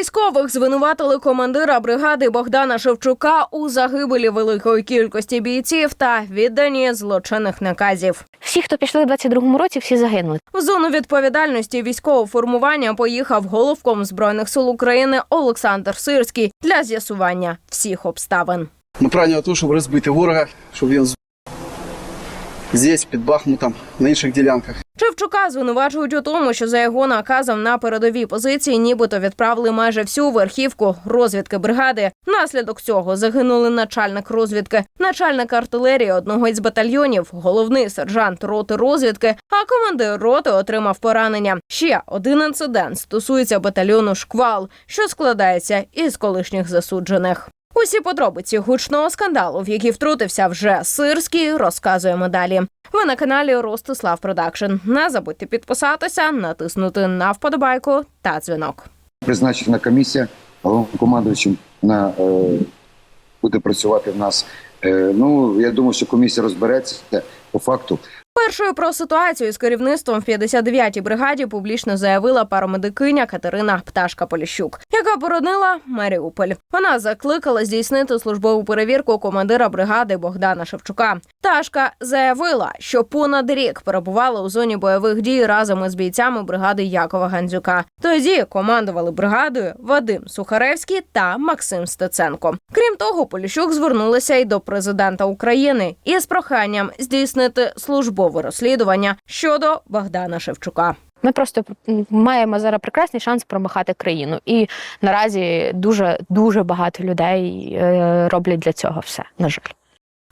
військових звинуватили командира бригади Богдана Шевчука у загибелі великої кількості бійців та відданні злочинних наказів. Всі, хто пішли в 22-му році, всі загинули. В зону відповідальності військового формування поїхав головком збройних сил України Олександр Сирський для з'ясування всіх обставин. Направлення на те, щоб розбити ворога, щоб він з- здесь, під Бахмутом, на інших ділянках. Шевчука звинувачують у тому, що за його наказом на передовій позиції нібито відправили майже всю верхівку розвідки бригади. Внаслідок цього загинули начальник розвідки, начальник артилерії одного із батальйонів, головний сержант роти розвідки, а командир роти отримав поранення. Ще один інцидент стосується батальйону Шквал, що складається із колишніх засуджених. Усі подробиці гучного скандалу, в який втрутився вже Сирський, розказуємо далі. Ви на каналі Ростислав Продакшн. Не забудьте підписатися, натиснути на вподобайку та дзвінок. призначена комісія головнокомандуючим на е, буде працювати в нас. Е, ну я думаю, що комісія розбереться по факту. Першою про ситуацію з керівництвом в 59-й бригаді публічно заявила парамедикиня Катерина Пташка Поліщук, яка боронила Маріуполь. Вона закликала здійснити службову перевірку командира бригади Богдана Шевчука. Пташка заявила, що понад рік перебувала у зоні бойових дій разом із бійцями бригади Якова Гандзюка. Тоді командували бригадою Вадим Сухаревський та Максим Стеценко. Крім того, Поліщук звернулася й до президента України із проханням здійснити службове розслідування щодо Богдана Шевчука. Ми просто маємо зараз прекрасний шанс промахати країну. І наразі дуже дуже багато людей е, роблять для цього все. На жаль.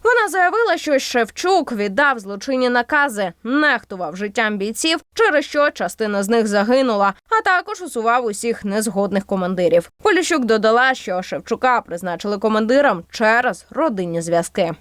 Вона заявила, що Шевчук віддав злочинні накази, нехтував життям бійців, через що частина з них загинула, а також усував усіх незгодних командирів. Поліщук додала, що Шевчука призначили командиром через родинні зв'язки.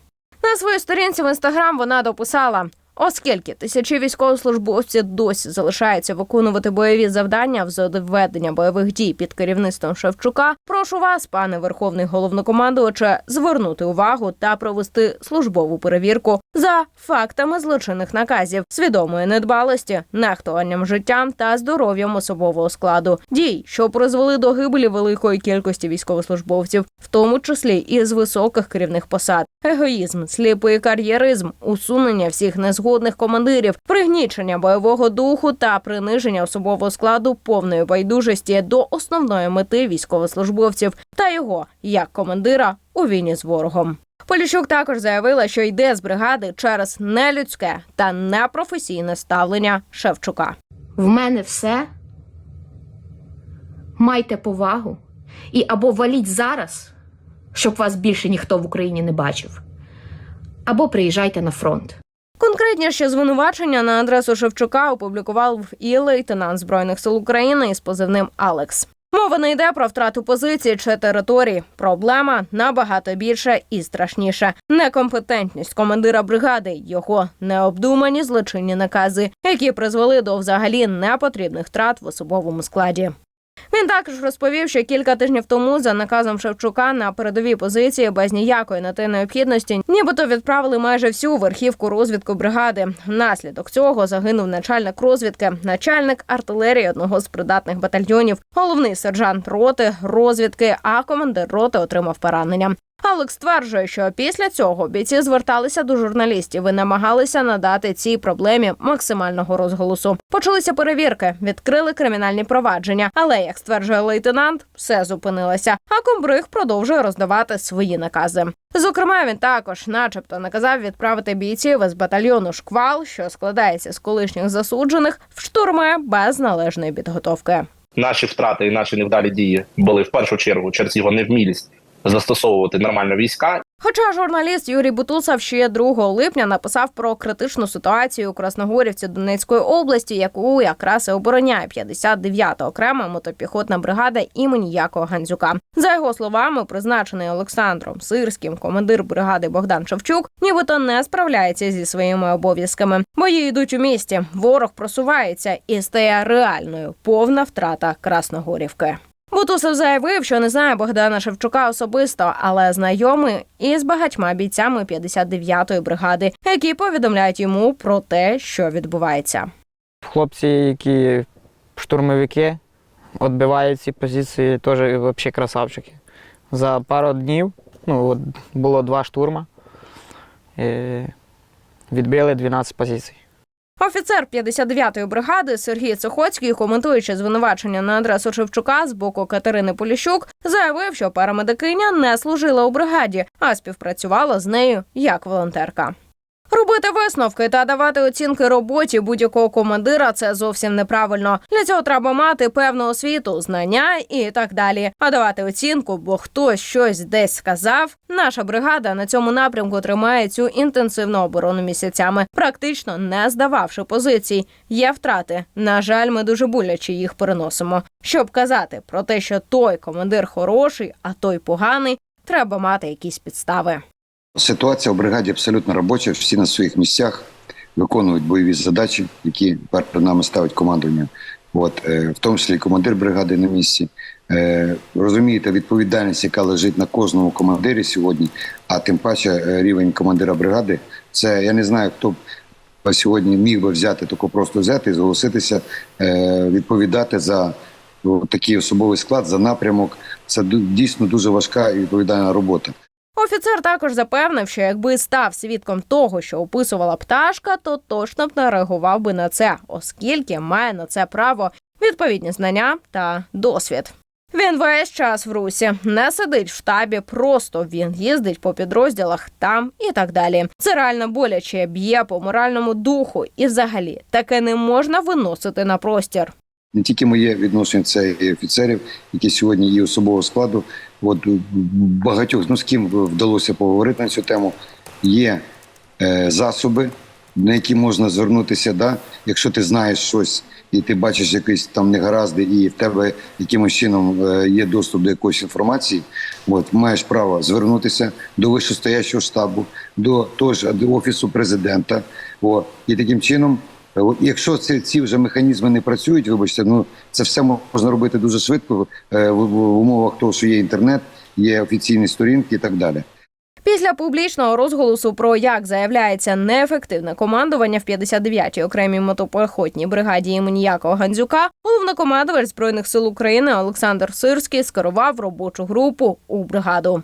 На своїй сторінці в інстаграм вона дописала. Оскільки тисячі військовослужбовців досі залишаються виконувати бойові завдання в ведення бойових дій під керівництвом Шевчука, прошу вас, пане верховний головнокомандуваче, звернути увагу та провести службову перевірку за фактами злочинних наказів, свідомої недбалості, нехтуванням життям та здоров'ям особового складу, дій, що призвели до гибелі великої кількості військовослужбовців, в тому числі і з високих керівних посад, егоїзм, сліпий кар'єризм, усунення всіх незгодних командирів, пригнічення бойового духу та приниження особового складу повної байдужості до основної мети військовослужбовців та його як командира у війні з ворогом. Поліщук також заявила, що йде з бригади через нелюдське та непрофесійне ставлення Шевчука. в мене все. Майте повагу і або валіть зараз, щоб вас більше ніхто в Україні не бачив, або приїжджайте на фронт. Конкретніше звинувачення на адресу Шевчука опублікував і лейтенант збройних сил України із позивним Алекс. Мова не йде про втрату позиції чи території. Проблема набагато більша і страшніша. Некомпетентність командира бригади, його необдумані злочинні накази, які призвели до взагалі непотрібних втрат в особовому складі. Він також розповів, що кілька тижнів тому за наказом Шевчука на передовій позиції без ніякої на те необхідності, нібито відправили майже всю верхівку розвідку бригади. Внаслідок цього загинув начальник розвідки, начальник артилерії одного з придатних батальйонів, головний сержант роти розвідки, а командир роти отримав поранення. Алекс стверджує, що після цього бійці зверталися до журналістів і намагалися надати цій проблемі максимального розголосу. Почалися перевірки, відкрили кримінальні провадження, але як стверджує лейтенант, все зупинилося. А комбриг продовжує роздавати свої накази. Зокрема, він також, начебто, наказав відправити бійців із батальйону шквал, що складається з колишніх засуджених, в штурми без належної підготовки. наші втрати і наші невдалі дії були в першу чергу через його невмілість застосовувати нормально війська Хоча журналіст Юрій Бутусов ще 2 липня написав про критичну ситуацію у Красногорівці Донецької області, яку якраз і обороняє 59-та окрема мотопіхотна бригада імені Якова Гандзюка. За його словами, призначений Олександром Сирським командир бригади Богдан Шевчук, нібито не справляється зі своїми обов'язками. Бої йдуть у місті. Ворог просувається і стає реальною повна втрата Красногорівки. Бутусов заявив, що не знає Богдана Шевчука особисто, але знайомий із багатьма бійцями 59-ї бригади, які повідомляють йому про те, що відбувається. Хлопці, які штурмовики, відбиває ці позиції, теж взагалі красавчики. За пару днів ну, от було два штурма. Відбили 12 позицій. Офіцер 59-ї бригади Сергій Цохоцький, коментуючи звинувачення на адресу Шевчука з боку Катерини Поліщук, заявив, що парамедикиня не служила у бригаді, а співпрацювала з нею як волонтерка. Робити висновки та давати оцінки роботі будь-якого командира це зовсім неправильно. Для цього треба мати певну освіту, знання і так далі. А давати оцінку, бо хтось щось десь сказав. Наша бригада на цьому напрямку тримає цю інтенсивну оборону місяцями, практично не здававши позицій. Є втрати. На жаль, ми дуже боляче їх переносимо. Щоб казати про те, що той командир хороший, а той поганий, треба мати якісь підстави. Ситуація в бригаді абсолютно робоча, всі на своїх місцях виконують бойові задачі, які перед нами ставить командування. От, е, в тому числі командир бригади на місці. Е, розумієте, відповідальність, яка лежить на кожному командирі сьогодні, а тим паче е, рівень командира бригади. Це я не знаю, хто б сьогодні міг би взяти таку просто взяти і зголоситися відповідати за такий особовий склад, за напрямок. Це дійсно дуже важка і відповідальна робота. Офіцер також запевнив, що якби став свідком того, що описувала пташка, то точно б не реагував би на це, оскільки має на це право відповідні знання та досвід. Він весь час в русі, не сидить в штабі, просто він їздить по підрозділах там і так далі. Це реально боляче б'є по моральному духу, і взагалі таке не можна виносити на простір. не тільки моє відношення, це і офіцерів, які сьогодні є особового складу. От багатьох ну з ким вдалося поговорити на цю тему. Є е, засоби, на які можна звернутися. Да? Якщо ти знаєш щось і ти бачиш якісь там негаразди, і в тебе якимось чином е, є доступ до якоїсь інформації, от маєш право звернутися до вищостоящого штабу, до того ж до офісу президента. От, і таким чином Якщо ці, ці вже механізми не працюють, вибачте, ну це все можна робити дуже швидко е, в, в умовах того, що є інтернет, є офіційні сторінки і так далі. Після публічного розголосу про як заявляється неефективне командування в 59-й окремій мотопехотній бригаді імені Якова Гандзюка, головнокомандувач збройних сил України Олександр Сирський скерував робочу групу у бригаду.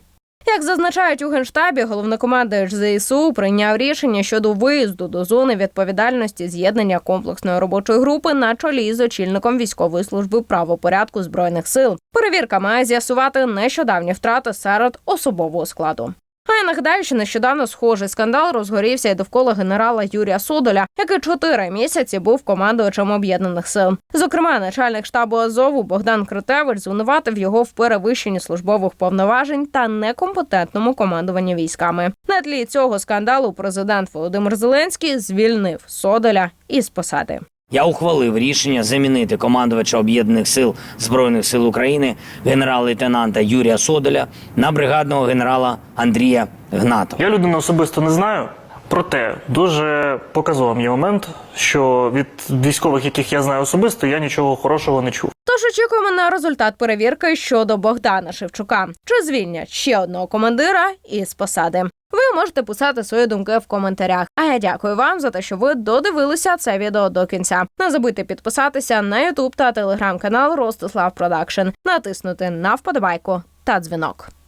Як зазначають у генштабі, головнокомандувач ЗСУ прийняв рішення щодо виїзду до зони відповідальності з'єднання комплексної робочої групи на чолі з очільником військової служби правопорядку збройних сил. Перевірка має з'ясувати нещодавні втрати серед особового складу. А я нагадаю, що нещодавно схожий скандал розгорівся і довкола генерала Юрія Содоля, який чотири місяці був командувачем об'єднаних сил. Зокрема, начальник штабу Азову Богдан Критевич звинуватив його в перевищенні службових повноважень та некомпетентному командуванні військами. На тлі цього скандалу президент Володимир Зеленський звільнив Содоля із посади. Я ухвалив рішення замінити командувача об'єднаних сил збройних сил України генерал-лейтенанта Юрія Содоля на бригадного генерала Андрія Гнатова. Я людину особисто не знаю. Проте дуже показовим є момент, що від військових, яких я знаю особисто, я нічого хорошого не чув. Тож очікуємо на результат перевірки щодо Богдана Шевчука. Чи звільнять ще одного командира із посади? Можете писати свої думки в коментарях. А я дякую вам за те, що ви додивилися це відео до кінця. Не забудьте підписатися на Ютуб та телеграм-канал Ростислав Продакшн, натиснути на вподобайку та дзвінок.